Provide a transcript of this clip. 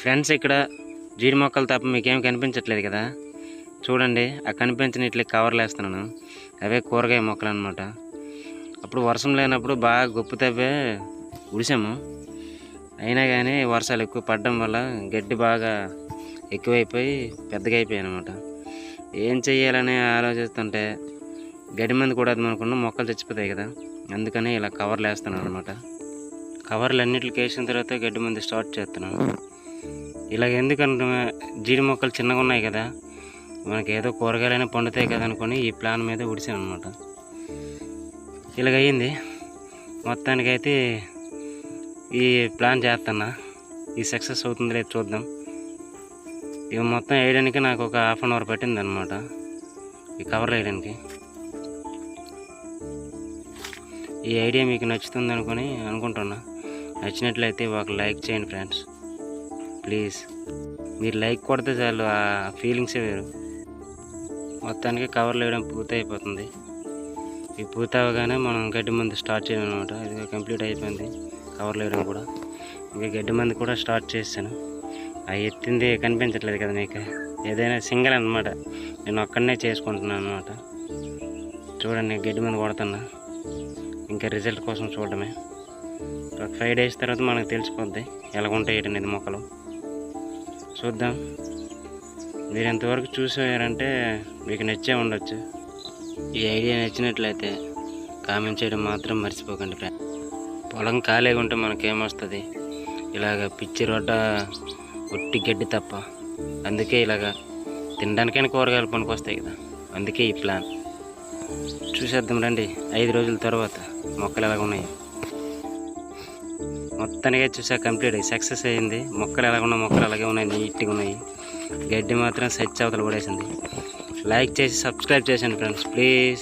Friends ఇక్కడ జీడి మొక్కలు తప్ప మీకేం కనిపించట్లేదు కదా? చూడండి ఆ కనిపించిన ఇట్లా కవర్లు వేస్తున్నాను అవే కూరగాయ మొక్కలు అనమాట అప్పుడు వర్షం లేనప్పుడు బాగా గొప్ప తవ్వే ఉడిసాము. అయినా కానీ వర్షాలు ఎక్కువ పడడం వల్ల గడ్డి బాగా ఎక్కువైపోయి పెద్దగా అయిపోయాయి అనమాట ఏం చెయ్యాలని ఆలోచిస్తుంటే గడ్డి మంది కూడా అనుకున్న మొక్కలు చచ్చిపోతాయి కదా. అందుకని ఇలా కవర్లు వేస్తున్నాను అనమాట కవర్లు అన్నిటికి వేసిన తర్వాత గడ్డి మంది స్టార్ట్ చేస్తున్నాను. ఇలాగ ఎందుకంటే జీడి మొక్కలు చిన్నగా ఉన్నాయి కదా మనకి ఏదో కూరగాయలైనా పండుతాయి కదా అనుకొని ఈ ప్లాన్ మీద ఉడిసాను అనమాట ఇలాగ అయ్యింది. మొత్తానికైతే ఈ ప్లాన్ చేస్తున్నా. ఈ సక్సెస్ అవుతుంది లేదు చూద్దాం. ఇవి మొత్తం వేయడానికి నాకు ఒక హాఫ్ అన్ అవర్ పట్టింది అనమాట ఈ కవర్లు వేయడానికి. ఈ ఐడియా మీకు నచ్చుతుంది అనుకుని అనుకుంటున్నా. నచ్చినట్లయితే ఒక లైక్ చేయండి ఫ్రెండ్స్. ప్లీజ్. మీరు లైక్ కొడితే చాలు ఆ ఫీలింగ్సే వేరు. మొత్తానికి కవర్లు వేయడం పూర్తి అయిపోతుంది ఇవి పూర్తి అవ్వగానే మనం గడ్డి మందు స్టార్ట్ చేయడం అనమాట ఇది కంప్లీట్ అయిపోయింది కవర్లు వేయడం కూడా. ఇంకా గడ్డి మంది కూడా స్టార్ట్ చేశాను అవి ఎత్తింది కనిపించట్లేదు కదా మీకు? ఏదైనా సింగిల్ అనమాట నేను ఒక్కడనే చేసుకుంటున్నాను అనమాట చూడండి గడ్డి మంది కొడుతున్నా. ఇంకా రిజల్ట్ కోసం చూడడమే. ఒక ఫైవ్ డేస్ తర్వాత మనకు తెలిసిపోద్ది ఎలా ఉంటాయి ఏంటనేది మొక్కలు. చూద్దాం. మీరు ఎంతవరకు చూసారంటే మీకు నచ్చే ఉండొచ్చు. ఈ ఐడియా నచ్చినట్లయితే కామెంట్ చేయడం మాత్రం మర్చిపోకండి ఫ్రెండ్. పొలం ఖాళీగా ఉంటే మనకేమొస్తుంది? ఇలాగ పిచ్చి రోడ్డ ఒట్టి గడ్డి తప్ప. అందుకే ఇలాగ తినడానికైనా కూరగాయలు పనికొస్తాయి కదా. అందుకే ఈ ప్లాన్. చూసేద్దాం రండి. ఐదు రోజుల తర్వాత మొక్కలు ఎలాగ ఉన్నాయి మొత్తానికి చూసా కంప్లీట్ అయ్యి సక్సెస్ అయ్యింది మొక్కలు ఎలా ఉన్నాయి మొక్కలు అలాగే ఉన్నాయి. నీట్గా ఉన్నాయి. గడ్డి మాత్రం సెచ్ అవతల పడేసింది. లైక్ చేసి సబ్స్క్రైబ్ చేయండి ఫ్రెండ్స్ ప్లీజ్